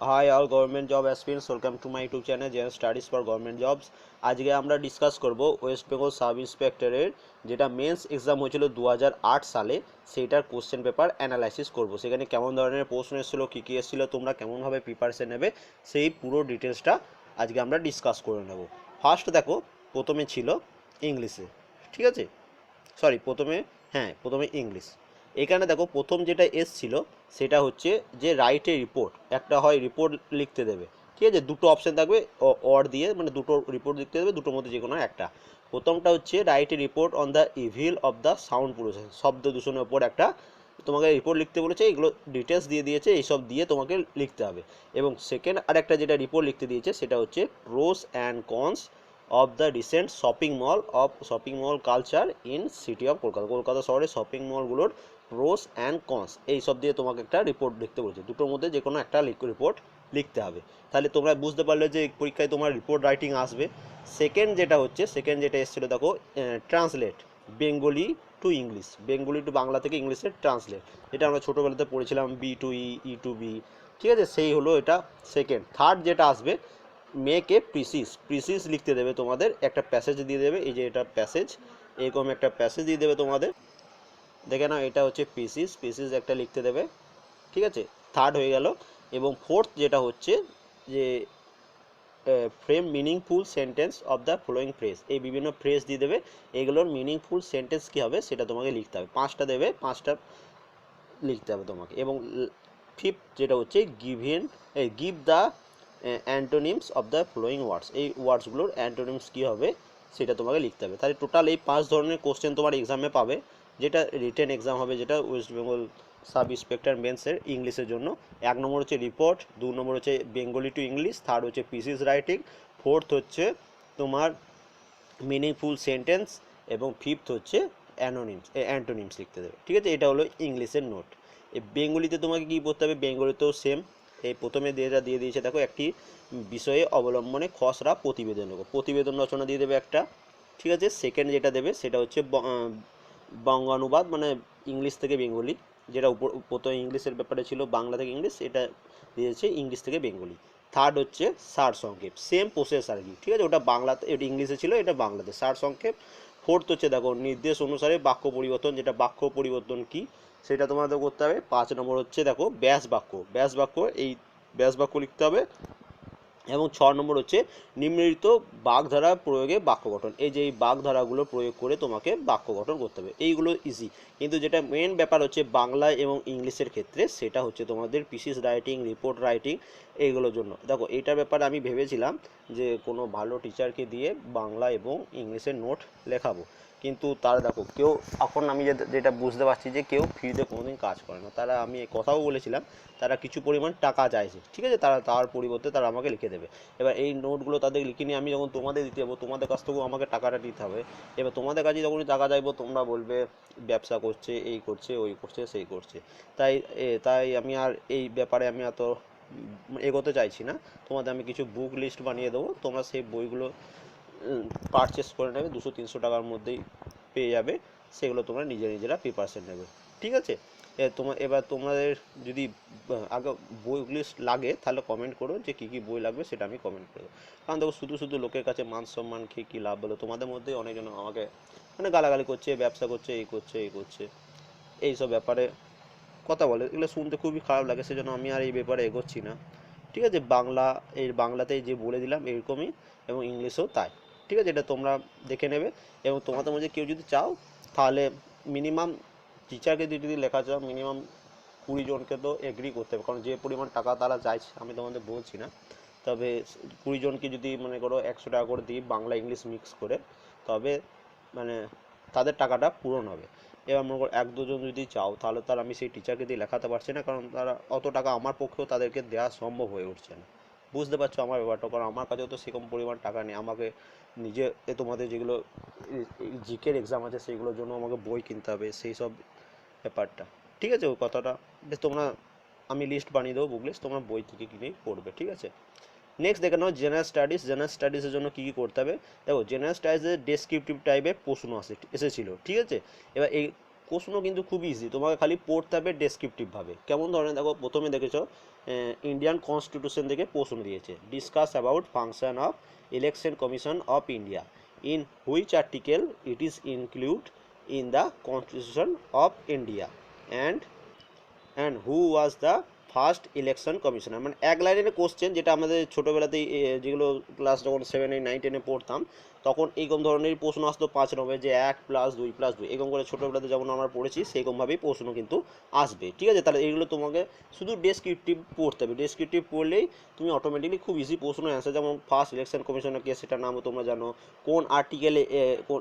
Hi all government job aspirants welcome to my YouTube channel gen studies for government jobs আজকে আমরা discuss করব West Bengal sub ইন্সপেক্টরের যেটা men's exam হয়েছিল দু হাজার আট সালে, সেইটার কোশ্চেন পেপার অ্যানালাইসিস করব। সেখানে কেমন ধরনের প্রশ্ন এসেছিল, কী কী এসেছিল, তোমরা কেমনভাবে প্রিপারেশন নেবে, সেই পুরো ডিটেলসটা আজকে আমরা ডিসকাস করে নেব। ফার্স্ট দেখো, প্রথমে ছিল ইংলিশে ঠিক আছে? সরি প্রথমে হ্যাঁ প্রথমে ইংলিশ এখানে দেখো প্রথম যেটা এসছিল, সেটা হচ্ছে যে রাইটে রিপোর্ট একটা হয় রিপোর্ট লিখতে দেবে। ঠিক আছে? দুটো অপশন থাকবে অর দিয়ে মানে দুটো রিপোর্ট লিখতে দেবে, দুটোর মধ্যে যে কোনো একটা। প্রথমটা হচ্ছে write a report on the evil of the sound pollution শব্দ দূষণের ওপর একটা তোমাকে রিপোর্ট লিখতে বলেছে, এগুলো ডিটেলস দিয়ে দিয়েছে, এইসব দিয়ে তোমাকে লিখতে হবে। এবং সেকেন্ড আর একটা যেটা রিপোর্ট লিখতে দিয়েছে, সেটা হচ্ছে pros and cons of the recent shopping mall of shopping mall culture in city of Kolkata. Kolkata শহরে শপিং মলগুলোর প্রোস অ্যান্ড কনস এই সব দিয়ে তোমাকে একটা রিপোর্ট লিখতে বলেছে। দুটোর মধ্যে যে কোনো একটা রিপোর্ট লিখতে হবে। তাহলে তোমরা বুঝতে পারলে যে পরীক্ষায় তোমার রিপোর্ট রাইটিং আসবে। সেকেন্ড যেটা হচ্ছে সেকেন্ড যেটা এসেছিল, দেখো translate Bengali to English Bengali to Bangla থেকে ইংলিশে ট্রান্সলেট এটা আমরা ছোটোবেলাতে পড়েছিলাম B to E E to B ঠিক আছে? সেই হলো এটা সেকেন্ড থার্ড যেটা আসবে মেকে প্রিসিস প্রিসিস লিখতে দেবে তোমাদের, একটা প্যাসেজ দিয়ে দেবে, এই যে এটা প্যাসেজ এরকম একটা প্যাসেজ দিয়ে দেবে তোমাদের। দেখে নাও, এটা হচ্ছে পিসিস পিসিস একটা লিখতে দেবে, ঠিক আছে? থার্ড হয়ে গেল। এবং ফোর্থ যেটা হচ্ছে যে frame meaningful sentence of the following phrase এই বিভিন্ন ফ্রেজ দিয়ে দেবে। এগুলোর মিনিংফুল সেন্টেন্স কী হবে? সেটা তোমাকে লিখতে হবে। পাঁচটা দেবে, পাঁচটা লিখতে হবে তোমাকে। এবং ফিফথ যেটা হচ্ছে given give the antonyms of the following words এই ওয়ার্ডসগুলোর অ্যান্টোনিমস কী হবে? সেটা তোমাকে লিখতে হবে। তাহলে টোটাল এই পাঁচ ধরনের কোশ্চেন তোমার এক্সামে পাবে। যেটা রিটেন এক্সাম হবে, যেটা ওয়েস্ট বেঙ্গল সাব ইন্সপেক্টর মেন্সের ইংলিশের জন্য। এক নম্বর হচ্ছে রিপোর্ট দু নম্বর হচ্ছে বেঙ্গলি টু ইংলিশ থার্ড হচ্ছে পিসিস রাইটিং ফোর্থ হচ্ছে তোমার মিনিংফুল সেন্টেন্স এবং ফিফথ হচ্ছে অ্যানোনিমস অ্যান্টোনিমস লিখতে দেবে। ঠিক আছে? এটা হলো ইংলিশের নোট এই বেঙ্গলিতে তোমাকে কী পড়তে হবে? বেঙ্গলিতেও সেম এই প্রথমে যেটা দিয়ে দিয়েছে, দেখো একটি বিষয়ে অবলম্বনে খসড়া প্রতিবেদন। প্রতিবেদন রচনা দিয়ে দেবে একটা। ঠিক আছে? সেকেন্ড যেটা দেবে, সেটা হচ্ছে বঙ্গানুবাদ মানে ইংলিশ থেকে বেঙ্গলি, যেটা উপর, প্রথমে ইংলিশের ব্যাপারে ছিল, বাংলা থেকে ইংলিশ, এটা দিয়েছে ইংলিশ থেকে বেঙ্গলি। থার্ড হচ্ছে সার সংক্ষেপ সেম প্রসেস আর কি, ঠিক আছে? ওটা বাংলাতে, এটা ইংলিশে ছিল, এটা বাংলাতে। সার সংক্ষেপ। ফোর্থ হচ্ছে, দেখো, নির্দেশ অনুসারে বাক্য পরিবর্তন, যেটা বাক্য পরিবর্তন কি, সেটা তোমাদের করতে হবে। পাঁচ নম্বর হচ্ছে, দেখো, ব্যাস বাক্য। ব্যাস বাক্য, এই ব্যাস বাক্য লিখতে হবে। এবং ছ নম্বর হচ্ছে নিম্নলিখিত বাগধারা প্রয়োগে বাক্য গঠন। এই যে এই বাগধারাগুলো প্রয়োগ করে তোমাকে বাক্য গঠন করতে হবে। এইগুলো ইজি কিন্তু যেটা মেন ব্যাপার হচ্ছে বাংলা এবং ইংলিশের ক্ষেত্রে সেটা হচ্ছে তোমাদের পিসিস রাইটিং রিপোর্ট রাইটিং এইগুলোর জন্য। দেখো এইটার ব্যাপারে আমি ভেবেছিলাম যে কোনো ভালো টিচারকে দিয়ে বাংলা এবং ইংলিশের নোট লেখাবো। কিন্তু তারা দেখো, কেউ এখন আমি যেটা বুঝতে পারছি যে কেউ ফ্রিতে কোনোদিন কাজ করে না। তারা আমি কথাও বলেছিলাম, তারা কিছু পরিমাণ টাকা চাইছে। ঠিক আছে? তারা তার পরিবর্তে তারা আমাকে লিখে দেবে। এবার এই নোটগুলো তাদের লিখে নিয়ে আমি যখন তোমাদের দিতে যাব, তোমাদের কাছ থেকেও আমাকে টাকাটা দিতে হবে। এবার তোমাদের কাছে যখনই টাকা চাইব, তোমরা বলবে, ব্যবসা করছে, এই করছে, ওই করছে, সেই করছে। তাই তাই আমি আর এই ব্যাপারে আমি এত এগোতে চাইছি না। তোমাদের আমি কিছু বুক লিস্ট বানিয়ে দেবো। তোমরা সেই বইগুলো পারচেস করে নেবে, দুশো তিনশো টাকার মধ্যেই পেয়ে যাবে। সেগুলো তোমরা নিজে নিজেরা প্রিপারেশন নেবে। ঠিক আছে? তোমার এবার তোমাদের যদি আগে বইগুলি লাগে, তাহলে কমেন্ট করো যে কী কী বই লাগবে, সেটা আমি কমেন্ট করব। কারণ দেখো, শুধু শুধু লোকের কাছে মান সম্মান খেয়ে কী লাভ বলো, তোমাদের মধ্যে অনেকজন আমাকে মানে গালাগালি করছে, ব্যবসা করছে, এই করছে এই করছে। এইসব ব্যাপারে কথা বলে, এগুলো শুনতে খুবই খারাপ লাগে, সেজন্য আমি আর এই ব্যাপারে এগোচ্ছি না। ঠিক আছে? বাংলা এই বাংলাতেই যে বলে দিলাম, এরকমই এবং ইংলিশেও তাই। ঠিক আছে? এটা তোমরা দেখে নেবে। এবং তোমাদের মধ্যে কেউ যদি চাও, তাহলে মিনিমাম টিচারকে যদি লেখা চাও মিনিমাম কুড়ি জনকে তো এগ্রি করতে হবে। কারণ যে পরিমাণ টাকা তারা চাইছে, আমি তোমাদের বলছি না। তবে কুড়ি জনকে যদি মনে করো একশো টাকা করে দিই বাংলা ইংলিশ মিক্স করে, তবে মানে তাদের টাকাটা পূরণ হবে। এবার মনে করো এক দুজন যদি চাও, তাহলে তার আমি সেই টিচারকে দিয়ে লেখাতে পারছি না। কারণ তারা অত টাকা আমার পক্ষেও তাদেরকে দেওয়া সম্ভব হয়ে উঠছে না। বুঝতে পারছ আমার ব্যাপারটা, কারণ আমার কাছেও তো সেরকম পরিমাণ টাকা নেই। আমাকে নিজে এ তোমাদের যেগুলো জিকের এক্সাম আছে সেইগুলোর জন্য আমাকে বই কিনতে হবে, সেই সব ব্যাপারটা। ঠিক আছে, ওই কথাটা। বেশ, তোমরা, আমি লিস্ট বানিয়ে দেবো বুক লিস্ট তোমরা বই থেকে কিনেই পড়বে, ঠিক আছে? নেক্সট দেখে নাও জেনারেল স্টাডিজ জেনারেল স্টাডিজের জন্য কী কী করতে হবে। দেখো জেনারেল স্টাডিজের ডেসক্রিপটিভ টাইপের প্রশ্ন আসে এসেছিল, ঠিক আছে? এবার এই প্রশ্ন কিন্তু খুব ইজি তোমাকে খালি পড়তে হবে ডেসক্রিপটিভভাবে কেমন ধরনের? দেখো, প্রথমে দেখেছ ইন্ডিয়ান কনস্টিটিউশন থেকে প্রশ্ন দিয়েছে। Discuss about function of election commission of India in which article it is include in the constitution of India and and who was the first election commissioner. মানে এক লাইনের কোশ্চেন যেটা আমাদের ছোটোবেলাতেই যেগুলো ক্লাস যখন সেভেন এইট নাইন টেনে পড়তাম, তখন এইরকম ধরনের প্রশ্ন আসতো পাঁচ নম্বরে যে এক প্লাস দুই প্লাস দুই। এরকম করে ছোটোবেলাতে যেমন আমরা পড়েছি সেরকমভাবেই প্রশ্ন কিন্তু আসবে। ঠিক আছে? তাহলে এইগুলো তোমাকে শুধু ডেসক্রিপটিভ পড়তে হবে। ডেসক্রিপটিভ পড়লেই তুমি অটোমেটিকলি খুব ইজি প্রশ্ন অ্যান্সার যেমন ফার্স্ট ইলেকশন কমিশনার কে, সেটার নামও তোমরা জানো। কোন আর্টিকেলে কোন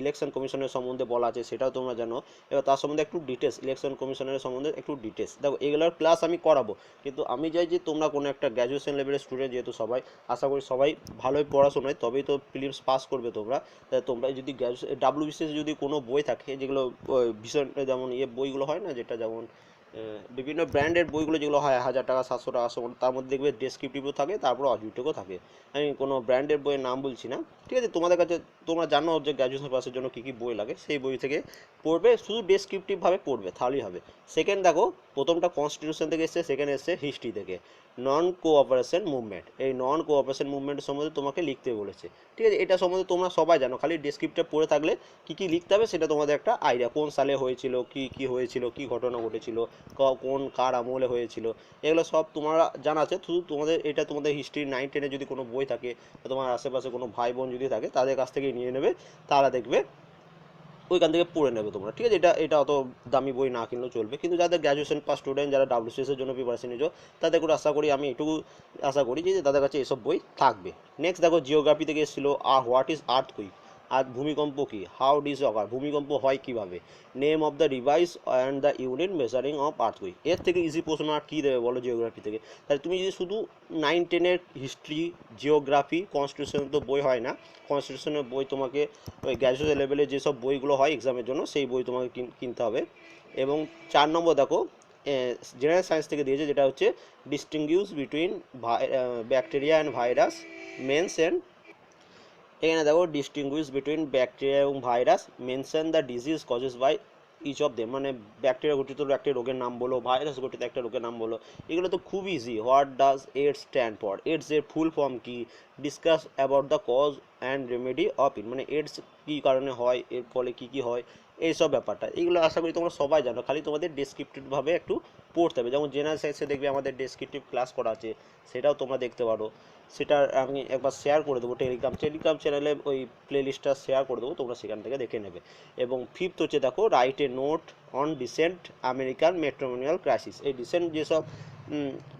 ইলেকশন কমিশনের সম্বন্ধে বলা আছে, সেটাও তোমরা জানো। এবার তার সম্বন্ধে একটু ডিটেলস ইলেকশন কমিশনের সম্বন্ধে একটু ডিটেলস দেখো এগুলোর ক্লাস আমি করাবো। কিন্তু আমি চাই যে তোমরা কোনো একটা গ্র্যাজুয়েশন লেভেলের স্টুডেন্ট যেহেতু সবাই, আশা করি সবাই ভালোই পড়াশোনায় তবেই তো ফিলিমস পাস করবে তোমরা। তা তোমরা যদি গ্র্যাজুয়েশন ডাব্লিউবিসিএস যদি কোনো বই থাকে, যেগুলো ভীষণ, যেমন ইয়ে বইগুলো হয় না, যেটা যেমন বিভিন্ন ব্র্যান্ডের বইগুলো যেগুলো হয়, হাজার টাকা, সাতশো টাকা, আটশো তার মধ্যে দেখবে ডেসক্রিপটিভও থাকে, তারপর অডিওটেকও থাকে। আমি কোনো ব্র্যান্ডের বইয়ের নাম বলছি না। ঠিক আছে, তোমাদের কাছে, তোমরা জানো যে গ্র্যাজুয়েশন পাসের জন্য কী কী বই লাগে, সেই বই থেকে পড়বে, শুধু ডেসক্রিপটিভভাবে পড়বে তাহলেই হবে। সেকেন্ড দেখো, প্রথমটা কনস্টিটিউশন থেকে এসছে সেকেন্ড এসছে হিস্ট্রি থেকে। নন কোঅপারেশন মুভমেন্ট এই নন কোঅপারেশন মুভমেন্ট সম্বন্ধে তোমাকে লিখতে বলেছে। ঠিক আছে? এটা সম্বন্ধে তোমরা সবাই জানো। খালি ডেসক্রিপ্টে পড়ে থাকলে কী কী লিখতে হবে সেটা তোমাদের একটা আইডিয়া কোন সালে হয়েছিল, কি কি হয়েছিল, কি ঘটনা ঘটেছিল কোন, কার আমলে হয়েছিল, এগুলো সব তোমরা জানা আছে। শুধু তোমাদের, এটা তোমাদের হিস্ট্রি নাইন টেনে যদি কোনো বই থাকে তোমার আশেপাশে কোনো ভাই বোন যদি থাকে, তাদের কাছ থেকে নিয়ে নেবে। তারা দেখবে ওইখান থেকে পড়ে নেবে তোমরা, ঠিক আছে? এটা এটা অত দামি বই না কিনলেও চলবে। কিন্তু যাদের গ্র্যাজুয়েশন পাস স্টুডেন্ট যারা ডাব্লিউসিএস এর জন্য প্রিপারেশন নিয়েছো তাদের করে আশা করি, আমি এটুকু আশা করি যে তাদের কাছে এসব বই থাকবে। নেক্সট দেখো জিওগ্রাফি থেকে এসেছিল আর হোয়াট ইজ আর্থ কুইক আর ভূমিকম্প কী? হাউ ডিজ অকার ভূমিকম্প হয় কীভাবে? Name of the device and the unit measuring of earthquake এর থেকে ইজি প্রশ্ন, আর কী দেবে বলো জিওগ্রাফি থেকে? তাহলে তুমি যদি শুধু নাইন টেনের হিস্ট্রি জিওগ্রাফি কনস্টিটিউশন তো বই হয় না কনস্টিটিউশনের বই তোমাকে ওই গ্র্যাজুয়েশন লেভেলে যেসব বইগুলো হয় এক্সামের জন্য, সেই বই তোমাকে কিন- কিনতে হবে। এবং চার নম্বর দেখো জেনারেল সায়েন্স থেকে দিয়েছে যেটা হচ্ছে ডিস্টিংগুইশ বিটুইন ভাই bacteria and virus mention and এখানে দেখো ডিস্টিংগুইশ বিটুইন ব্যাকটেরিয়া এবং virus mention the disease causes by each of them মানে ব্যাকটেরিয়া গঠিত একটা রোগের নাম বলো ভাইরাস গঠিত একটা রোগের নাম বলো, এগুলো তো খুব easy what does AIDS stand for AIDS এর ফুল ফর্ম কি? Discuss about the cause and remedy of it মানে এডস কী কারণে হয়? এর ফলে কী কী হয়? এইসব ব্যাপারটা। এগুলো আশা করি তোমরা সবাই জানো। খালি তোমাদের ডেসক্রিপটিভভাবে একটু পড়তে হবে। যেমন জেনারেল সায়েন্সে দেখবে আমাদের ডেসক্রিপটিভ ক্লাস করা আছে, সেটাও তোমরা দেখতে পারো। সেটা আমি একবার শেয়ার করে দেবো টেলিগ্রাম টেলিগ্রাম চ্যানেলে ওই প্লেলিস্টটা শেয়ার করে দেবো, তোমরা সেখান থেকে দেখে নেবে। এবং ফিফথ হচ্ছে দেখো write a note on decent American matrimonial crisis এই ডিসেন্ট যেসব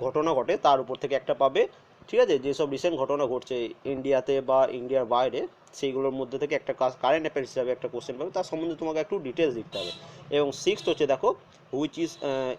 ঘটনা ঘটে, তার উপর থেকে একটা পাবে। ঠিক আছে? যেসব রিসেন্ট ঘটনা ঘটছে ইন্ডিয়াতে বা ইন্ডিয়ার বাইরে সেইগুলোর মধ্যে থেকে একটা কাজ কারেন্ট অ্যাফেয়ার্স হিসাবে একটা কোশ্চেন পাবে। তার সম্বন্ধে তোমাকে একটু ডিটেলস দিতে হবে। এবং সিক্সথ হচ্ছে দেখো which is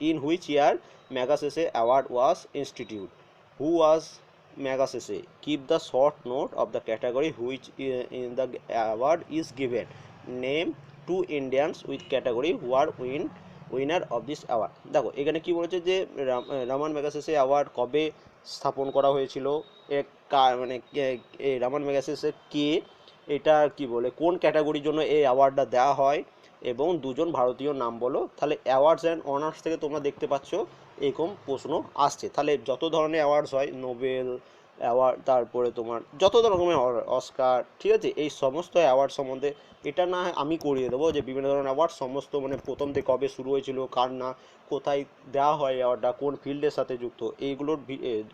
in which year Magsaysay award was institute who was Magsaysay keep the short note of the category which in the award is given name to Indians with category are win winner of this award দেখো, এখানে কি বলেছে যে, Ram- Raman ম্যাগাসেসে award কবে স্থাপন করা হয়েছিল? মানে রামান ম্যাগাসেসে কে এটা কি বলে, কোন ক্যাটাগরির জন্য এই অ্যাওয়ার্ডটা দেওয়া হয় এবং দুজন ভারতীয় নাম বলো, তাহলে অ্যাওয়ার্ডস অ্যান্ড অনার্স থেকে তোমরা দেখতে পাচ্ছ এরকম প্রশ্ন আসছে। তাহলে যত ধরনের অ্যাওয়ার্ডস হয় নোবেল অ্যাওয়ার্ড, তারপরে তোমার যত রকমের অস্কার, ঠিক আছে? এই সমস্ত অ্যাওয়ার্ড সম্বন্ধে এটা না আমি করিয়ে দেবো যে বিভিন্ন ধরনের অ্যাওয়ার্ড, সমস্ত মানে প্রথম থেকে কবে শুরু হয়েছিল, কার না, কোথায় দেওয়া হয় অ্যাওয়ার্ডটা, কোন ফিল্ডের সাথে যুক্ত, এইগুলোর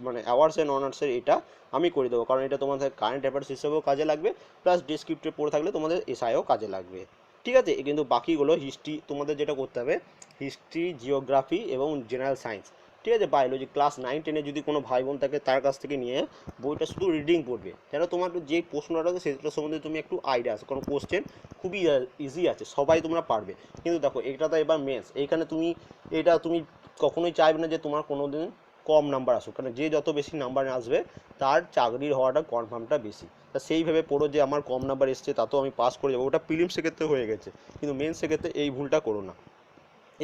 মানে অ্যাওয়ার্ডস অ্যান্ড অনার্সের এটা আমি করে দেবো। কারণ এটা তোমাদের কারেন্ট অ্যাফেয়ার্স হিসেবেও কাজে লাগবে প্লাস ডিসক্রিপ্টে পড়ে থাকলে তোমাদের এসআইও কাজে লাগবে। ঠিক আছে? কিন্তু বাকিগুলো হিস্ট্রি তোমাদের যেটা করতে হবে হিস্ট্রি জিওগ্রাফি এবং জেনারেল সায়েন্স ঠিক আছে বায়োলজি ক্লাস নাইন টেনে যদি কোনো ভাই বোন থাকে তার কাছ থেকে নিয়ে বইটা শুধু রিডিং পড়বে। যেন তোমার যে প্রশ্নটা আছে সেটার সম্বন্ধে তুমি একটু আইডিয়া আছে, কারণ কোশ্চেন খুবই ইজি আছে, সবাই তোমরা পারবে। কিন্তু দেখো, এটা তো এবার মেন্স এইখানে তুমি, এটা তুমি কখনোই চাইবে না যে তোমার কোনো দিন কম নাম্বার আসুক। কারণ যে যত বেশি নাম্বার আসবে, তার চাকরির হওয়াটা কনফার্মটা বেশি। তা সেইভাবে পড়ো যে আমার কম নাম্বার এসছে, তাতেও আমি পাস করে যাব। ওটা প্রিলিম সেক্ষেত্রে হয়ে গেছে। কিন্তু মেন সেক্ষেত্রে এই ভুলটা করো না।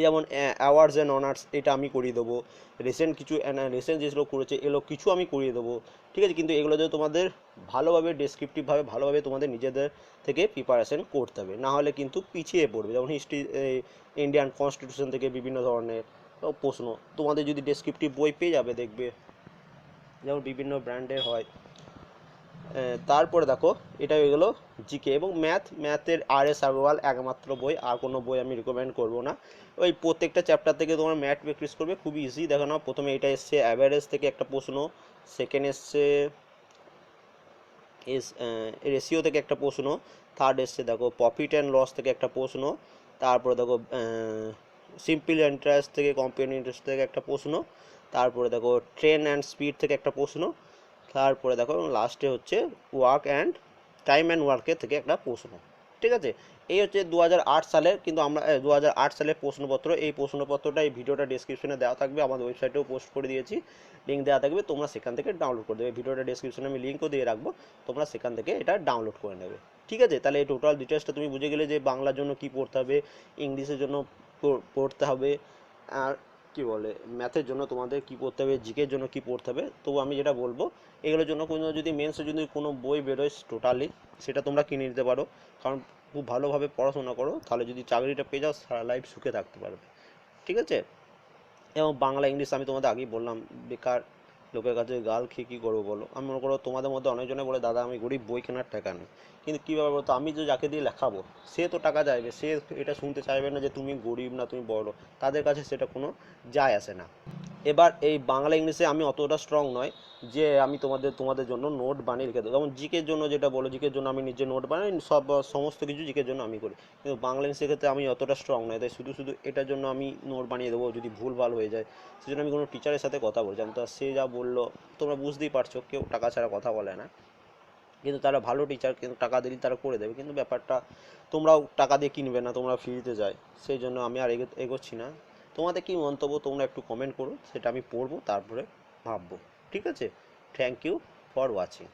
যেমন অ্যাওয়ার্ডস অ্যান্ড অনার্স এটা আমি করিয়ে দেবো। রিসেন্ট কিছু রিসেন্ট যেগুলো করেছে, এগুলো কিছু আমি করিয়ে দেবো। ঠিক আছে? কিন্তু এগুলো যদি তোমাদের ভালোভাবে ডেসক্রিপটিভভাবে ভালোভাবে তোমাদের নিজেদের থেকে প্রিপারেশন করতে হবে। না হলে কিন্তু পিছিয়ে পড়বে। যেমন হিস্ট্রি ইন্ডিয়ান কনস্টিটিউশন থেকে বিভিন্ন ধরনের প্রশ্ন। তোমাদের যদি ডেসক্রিপটিভ বই পেয়ে যাবে দেখবে। যেমন বিভিন্ন ব্র্যান্ডের হয়। তারপরে দেখো, এটা হয়ে গেলো জিকে এবং ম্যাথ। ম্যাথের আর এস আগরওয়াল একমাত্র বই, আর কোনো বই আমি রিকমেন্ড করব না। ওই প্রত্যেকটা চ্যাপ্টার থেকে তোমার ম্যাথ প্র্যাকটিস করবে, খুবই ইজি দেখো না প্রথমে এটা এসছে অ্যাভারেজ থেকে একটা প্রশ্ন সেকেন্ড এসছে এস রেশিও থেকে একটা প্রশ্ন থার্ড এসছে দেখো প্রফিট অ্যান্ড লস থেকে একটা প্রশ্ন, তারপরে দেখো সিম্পল ইন্টারেস্ট থেকে কম্পাউন্ড ইন্টারেস্ট থেকে একটা প্রশ্ন, তারপরে দেখো ট্রেন অ্যান্ড স্পিড থেকে একটা প্রশ্ন তারপরে দেখো লাস্টে হচ্ছে ওয়ার্ক অ্যান্ড টাইম অ্যান্ড ওয়ার্কের থেকে একটা প্রশ্ন। ঠিক আছে? এই হচ্ছে দু হাজার আট সালের, কিন্তু আমরা দু হাজার আট সালের প্রশ্নপত্র। এই প্রশ্নপত্রটা এই ভিডিওটা ডিসক্রিপশনে দেওয়া থাকবে, আমাদের ওয়েবসাইটেও পোস্ট করে দিয়েছি। লিঙ্ক দেওয়া থাকবে, তোমরা সেখান থেকে ডাউনলোড করে দেবে। ভিডিওটা ডিসক্রিপশনে আমি লিঙ্কও দিয়ে রাখব, তোমরা সেখান থেকে এটা ডাউনলোড করে নেবে। ঠিক আছে? তাহলে এই টোটাল ডিটেলসটা তুমি বুঝে গেলে যে বাংলার জন্য কি পড়তে হবে, ইংলিশের জন্য পড়তে হবে, আর কি বলে ম্যাথের জন্য তোমাদের কি পড়তে হবে জিকের জন্য কি পড়তে হবে তো আমি যেটা বলব, এগুলোর জন্য কোনো যদি মেন্সে যদি কোনো বই বেরোয় টোটালি সেটা তোমরা কিনে নিতে পারো। কারণ খুব ভালোভাবে পড়াশোনা করো, তাহলে যদি চাকরিটা পেয়ে যাও, সারা লাইফ সুখে থাকতে পারবে। ঠিক আছে? এবং বাংলা ইংলিশ আমি তোমাদের আগেই বললাম, বেকার লোকের কাছে গাল খেয়ে কী করব বলো? আমি মনে করো তোমাদের মধ্যে অনেকজনে বলে, দাদা, আমি গরিব, বই কেনার টাকা নেই। কিন্তু কী ব্যাপার বলতো? আমি যে যাকে দিয়ে লেখাবো, সে তো টাকা চাইবে, সে এটা শুনতে চাইবে না যে তুমি গরিব না, তুমি বড়। তাদের কাছে সেটা কোনো যায় আসে না। এবার এই বাংলা ইংলিশে আমি অতটা স্ট্রং নয় যে আমি তোমাদের তোমাদের জন্য নোট বানিয়ে লিখে দেবো। যেমন জিকের জন্য যেটা বলো জিকের জন্য আমি নিজে নোট বানাই, সব, সমস্ত কিছু জিকের জন্য আমি করি। কিন্তু বাংলা ইংলিশের ক্ষেত্রে আমি অতটা স্ট্রং নয়, তাই শুধু শুধু এটার জন্য আমি নোট বানিয়ে দেবো, যদি ভুল ভালো হয়ে যায়। সেজন্য আমি কোনো টিচারের সাথে কথা বলছিলাম তো সে যা বলল, তোমরা বুঝতেই পারছ, কেউ টাকা ছাড়া কথা বলে না। কিন্তু তারা ভালো টিচার কিন্তু টাকা দিলেই তারা করে দেবে। কিন্তু ব্যাপারটা, তোমরাও টাকা দিয়ে কিনবে না, তোমরা ফ্রিতে যায়। সেই জন্য আমি আর এগো, এগোচ্ছি না। তোমাদের কি মন্তব্য তোমরা একটু কমেন্ট করো, সেটা আমি পড়ব, তারপরে ভাববো। ঠিক আছে? Thank you for watching